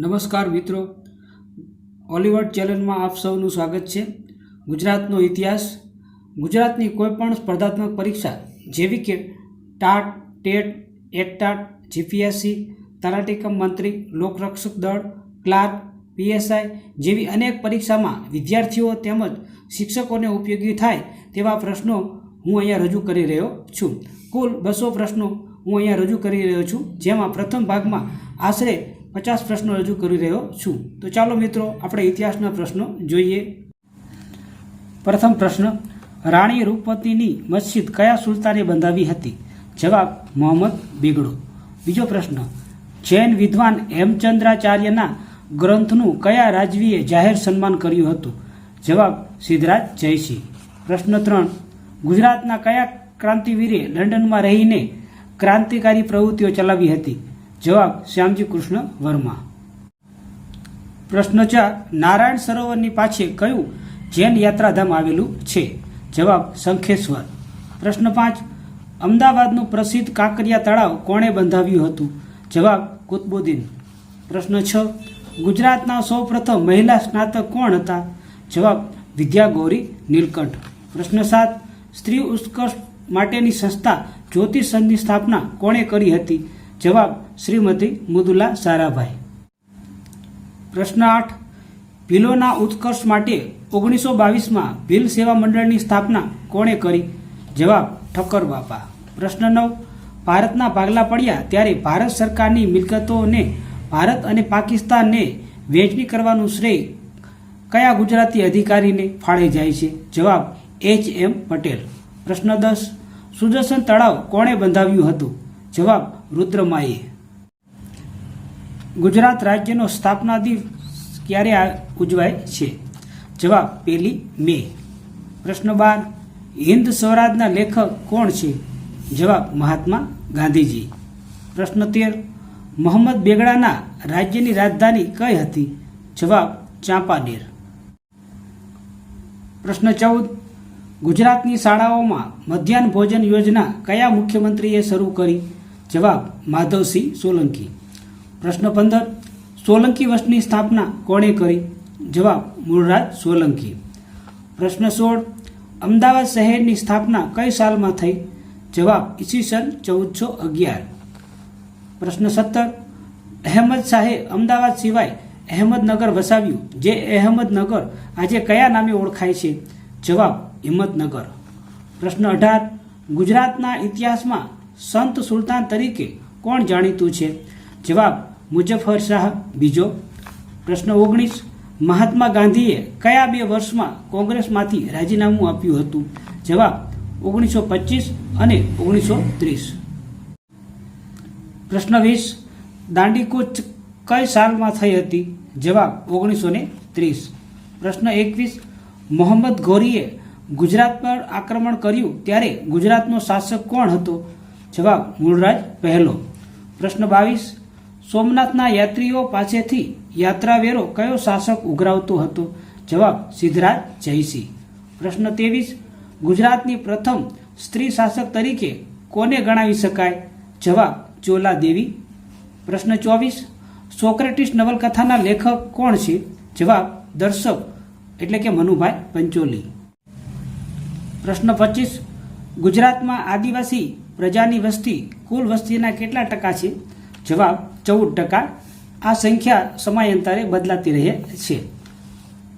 નમસ્કાર મિત્રો. ઓલિવર્ડ ચેનલમાં આપ સૌનું સ્વાગત છે. ગુજરાતનો ઇતિહાસ, ગુજરાતની કોઈપણ સ્પર્ધાત્મક પરીક્ષા જેવી કે ટાટ, ટેટ એટટાટ જીપીએસસી, તલાટીકમ મંત્રી, લોકરક્ષક દળ, ક્લાર્ક, પીએસઆઈ જેવી અનેક પરીક્ષામાં વિદ્યાર્થીઓ તેમજ શિક્ષકોને ઉપયોગી થાય તેવા પ્રશ્નો હું અહીંયા રજૂ કરી રહ્યો છું. કુલ બસો પ્રશ્નો હું અહીંયા રજૂ કરી રહ્યો છું. જેમાં પ્રથમ ભાગમાં આશરે પચાસ પ્રશ્નો રજૂ કરી રહ્યો છું. તો ચાલો મિત્રો, આપણે ઇતિહાસના પ્રશ્નો જોઈએ. પ્રથમ પ્રશ્ન, રાણી રૂપવતીની મસ્જિદ કયા સુલતાને બંધાવી હતી? જવાબ, મોહમ્મદ બેગડો. બીજો પ્રશ્ન, જૈન વિદ્વાન હેમચંદ્રાચાર્યના ગ્રંથનું કયા રાજવીએ જાહેર સન્માન કર્યું હતું? જવાબ, સિદ્ધરાજ જયસિંહ. પ્રશ્ન ત્રણ, ગુજરાતના કયા ક્રાંતિવીરે લંડનમાં રહીને ક્રાંતિકારી પ્રવૃત્તિઓ ચલાવી હતી? જવાબ શ્યામજી કૃષ્ણ વર્મા. પ્રશ્ન ચાર, નારાયણ સરોવરની પાછે કયું જૈન યાત્રાધામ આવેલું છે? જવાબ શંખેશ્વર. પ્રશ્ન પાંચ, અમદાવાદનું પ્રસિદ્ધ કાંકરિયા તળાવ કોણે બંધાવ્યું હતું? જવાબ કુતબુદ્દીન. પ્રશ્ન છ, ગુજરાતના સૌપ્રથમ મહિલા સ્નાતક કોણ હતા? જવાબ વિદ્યા ગૌરી નીલકંઠ. પ્રશ્ન સાત, સ્ત્રી ઉત્કર્ષ માટેની સંસ્થા જ્યોતિષ સંઘની સ્થાપના કોણે કરી હતી? જવાબ શ્રીમતી મુદુલા સારાભાઈ. પ્રશ્ન આઠ, ભીલોના ઉત્કર્ષ માટે ઓગણીસો બાવીસમાં ભીલ સેવા મંડળની સ્થાપના કોણે કરી? જવાબ, ઠક્કર બાપા. પ્રશ્ન નવ, ભારતના ભાગલા પડ્યા ત્યારે ભારત સરકારની મિલકતોને ભારત અને પાકિસ્તાનને વહેંચણી કરવાનું શ્રેય કયા ગુજરાતી અધિકારીને ફાળે જાય છે? જવાબ, એચ એમ પટેલ. પ્રશ્ન દસ, સુદર્શન તળાવ કોણે બંધાવ્યું હતું? જવાબ રુદ્રમાએ. ગુજરાત રાજ્યનો સ્થાપના દિવસ ક્યારે ઉજવાય છે? જવાબ, પહેલી મે. પ્રશ્ન બાર, હિન્દ સ્વરાજના લેખક કોણ છે? જવાબ, મહાત્મા ગાંધીજી. પ્રશ્ન તેર, મોહમ્મદ બેગડાના રાજ્યની રાજધાની કઈ હતી? જવાબ, ચાંપાનેર. પ્રશ્ન ચૌદ, ગુજરાતની શાળાઓમાં મધ્યાહન ભોજન યોજના કયા મુખ્યમંત્રીએ શરૂ કરી? જવાબ, માધવસિંહ સોલંકી. પ્રશ્ન પંદર, સોલંકી વંશની સ્થાપના કોણે કરી? જવાબ, મૂળરાજ સોલંકી. પ્રશ્ન સોળ, અમદાવાદ શહેરની સ્થાપના કઈ સાલમાં થઈ? જવાબ ઈસવીસન ચૌદસો અગિયાર. પ્રશ્ન સત્તર, અહેમદ શાહે અમદાવાદ સિવાય અહેમદનગર વસાવ્યું, જે અહેમદનગર આજે કયા નામે ઓળખાય છે? જવાબ, હિંમતનગર. પ્રશ્ન અઢાર, ગુજરાતના ઇતિહાસમાં સંત સુલતાન તરીકે કોણ જાણીતું છે? જવાબ મુજફ્ફર શાહ. બીજો, પ્રશ્ન ઓગણીસ, મહાત્મા ગાંધીએ કયા બે વર્ષમાં કોંગ્રેસમાંથી રાજીનામું આપ્યું હતું? જવાબ, ઓગણીસો પચીસ અને ઓગણીસો ત્રીસ. પ્રશ્ન વીસ, દાંડીકૂચ કઈ સાલમાં થઈ હતી? જવાબ, ઓગણીસો ને ત્રીસ. પ્રશ્ન એકવીસ, મોહમ્મદ ગોરીએ ગુજરાત પર આક્રમણ કર્યું ત્યારે ગુજરાતનો શાસક કોણ હતો? જવાબ મૂળરાજ પહેલો. પ્રશ્ન બાવીસ. સોમનાથના યાત્રીઓ પાસેથી યાત્રાવેરો કયો શાસક ઉઘરાવતો હતો? જવાબ સિદ્ધરાજ જયસિંહ. પ્રશ્ન ત્રેવીસ. ગુજરાતની પ્રથમ સ્ત્રી શાસક તરીકે કોને ગણાવી શકાય? જવાબ ચોલા દેવી પ્રશ્ન ચોવીસ. સોક્રેટિસ નવલકથાના લેખક કોણ છે? જવાબ દર્શક, એટલે કે મનુભાઈ પંચોલી. પ્રશ્ન પચીસ. ગુજરાતમાં આદિવાસી પ્રજાની વસ્તી, કુલ વસ્તીના કેટલા ટકા છે? જવાબ, ચૌદ ટકા. આ સંખ્યા સમયાંતરે બદલાતી રહે છે.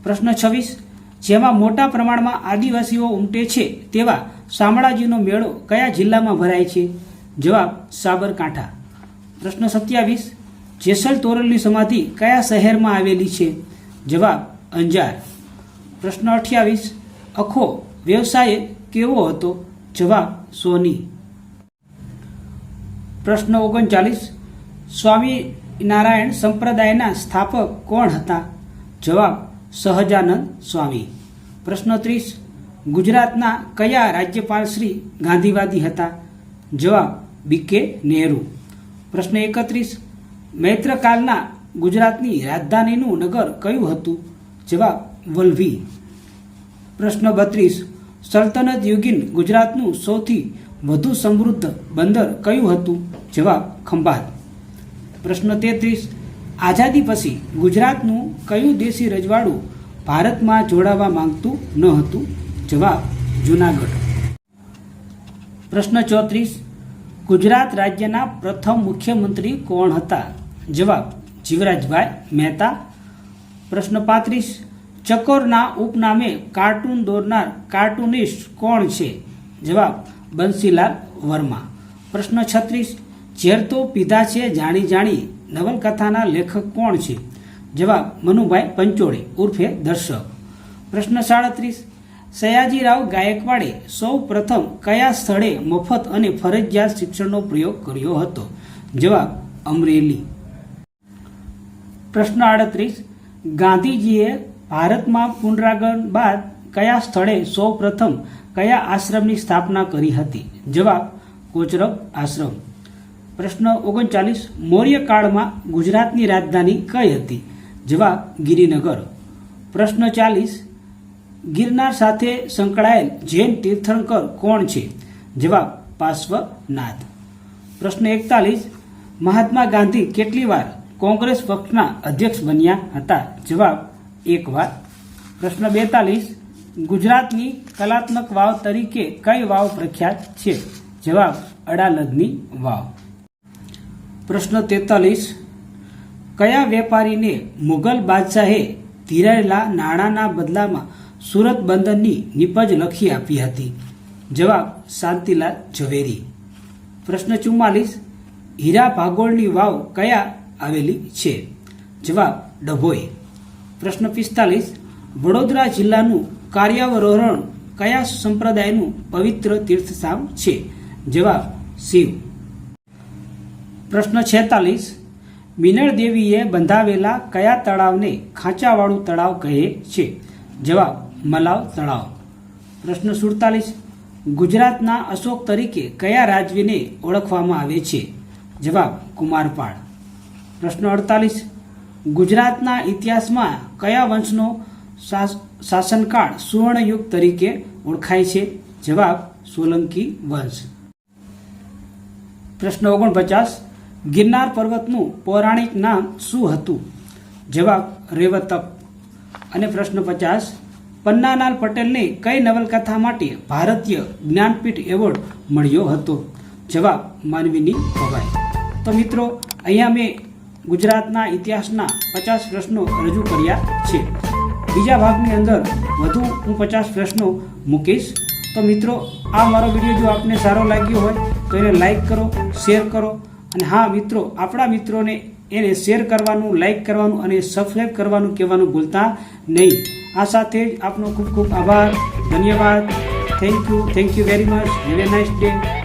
પ્રશ્ન છવ્વીસ. જેમાં મોટા પ્રમાણમાં આદિવાસીઓ ઉમટે છે તેવા શામળાજીનો મેળો કયા જિલ્લામાં ભરાય છે? જવાબ, સાબરકાંઠા. પ્રશ્ન સત્યાવીસ. જેસલ તોરલની સમાધિ કયા શહેરમાં આવેલી છે? જવાબ, અંજાર. પ્રશ્ન અઠ્યાવીસ. અખો, વ્યવસાય કેવો હતો? જવાબ, સોની. પ્રશ્ન ઓગણચાલીસ. સ્વામી નારાયણ સંપ્રદાયના સ્થાપક કોણ હતા? જવાબ, સહજાનંદ સ્વામી. પ્રશ્ન ત્રીસ, ગુજરાતના કયા રાજ્યપાલ શ્રી ગાંધીવાદી હતા? જવાબ, બી કે નહેરુ. પ્રશ્ન એકત્રીસ, મૈત્રકાલના ગુજરાતની રાજધાનીનું નગર કયું હતું? જવાબ, વલભી. પ્રશ્ન બત્રીસ, સલ્તનત યુગીન ગુજરાતનું સૌથી વધુ સમૃદ્ધ બંદર કયું હતું? જવાબ, ખંભાત. પ્રશ્ન તેત્રીસ, આઝાદી પછી ગુજરાતનું કયું દેશી રજવાડું ભારતમાં જોડાવા માંગતું ન હતું? જવાબ, જુનાગઢ. પ્રશ્ન ચોત્રીસ, ગુજરાત રાજ્યના પ્રથમ મુખ્યમંત્રી કોણ હતા? જવાબ, જીવરાજભાઈ મહેતા. પ્રશ્ન પાંત્રીસ, ચકોરના ઉપનામે કાર્ટૂન દોરનાર કાર્ટૂનિસ્ટ કોણ છે? જવાબ બંસીલાલ વર્મા. પ્રશ્ન છત્રીસ, ઝેર તો પીધા છે જાણી જાણી નવલકથાના લેખક કોણ છે? જવાબ, મનુભાઈ પંચોળે, ઉર્ફે દર્શક. પ્રશ્ન સાડત્રીસ, સયાજીરાવ ગાયકવાડે સૌ પ્રથમ કયા સ્થળે મફત અને ફરજિયાત શિક્ષણનો પ્રયોગ કર્યો હતો? જવાબ, અમરેલી. પ્રશ્ન આડત્રીસ, ગાંધીજીએ ભારતમાં પુનરાગમન બાદ કયા સ્થળે સૌ પ્રથમ કયા આશ્રમની સ્થાપના કરી હતી? જવાબ, કોચરબ આશ્રમ. પ્રશ્ન ઓગણચાલીસ, મૌર્ય કાળમાં ગુજરાતની રાજધાની કઈ હતી? જવાબ, ગિરિનગર. પ્રશ્ન ચાલીસ, ગિરનાર સાથે સંકળાયેલ જૈન તીર્થંકર કોણ છે? જવાબ, પાર્શ્વનાથ. પ્રશ્ન એકતાલીસ, મહાત્મા ગાંધી કેટલી વાર કોંગ્રેસ પક્ષના અધ્યક્ષ બન્યા હતા? જવાબ, એક વાર. પ્રશ્ન બેતાલીસ ગુજરાતની કલાત્મક વાવ તરીકે કઈ વાવ પ્રખ્યાત છે? જવાબ, અડાલજની વાવ. પ્રશ્ન તેતાલીસ, કયા વેપારીને મુગલ બાદશાહે ધીરાયેલા નાણાંના બદલામાં સુરત બંદરની નિપજ લખી આપી હતી? જવાબ, શાંતિલાલ ઝવેરી. પ્રશ્ન ચુમ્માલીસ, હીરા ભાગોળની વાવ કયા આવેલી છે? જવાબ, ડભોઈ. પ્રશ્ન પિસ્તાલીસ, વડોદરા જિલ્લાનું કાર્યાવરોહણ કયા સંપ્રદાયનું પવિત્ર તીર્થસ્થાન છે? જવાબ શિવ. પ્રશ્ન છેતાલીસ. મિનળ દેવીએ બંધાવેલા કયા તળાવને ખાંચાવાળું તળાવ કહે છે? જવાબ મલાવ તળાવ. પ્રશ્ન સુડતાલીસ. ગુજરાતના અશોક તરીકે કયા રાજવીને ઓળખવામાં આવે છે? જવાબ કુમારપાળ. પ્રશ્ન અડતાલીસ. ગુજરાતના ઇતિહાસમાં કયા વંશનો શાસ- શાસનકાળ સુવર્ણયુગ તરીકે ઓળખાય છે. જવાબ, સોલંકી વંશ. પ્રશ્ન ઓગણપચાસ, ગિરનાર પર્વતનું પૌરાણિક નામ શું હતું? જવાબ, રેવતપ. અને પ્રશ્ન પચાસ, પન્નાલાલ પટેલને કઈ નવલકથા માટે ભારતીય જ્ઞાનપીઠ એવોર્ડ મળ્યો હતો? જવાબ, માનવીની ભવાઈ તો મિત્રો, અહીંયા મેં ગુજરાતના ઇતિહાસના પચાસ પ્રશ્નો રજૂ કર્યા છે. બીજા ભાગની અંદર વધુ હું પચાસ પ્રશ્નો મૂકીશ. તો મિત્રો, આ મારો વીડિયો જો આપને સારો લાગ્યો હોય, તો એને લાઈક કરો શેર કરો. અને હા, મિત્રો, આપણા મિત્રોને એને શેર કરવાનું લાઈક કરવાનું અને સબસ્ક્રાઈબ કરવાનું કહેવાનું ભૂલતા નહીં. આ સાથે જ આપનો ખૂબ ખૂબ આભાર, ધન્યવાદ. Thank you thank you very much have a nice day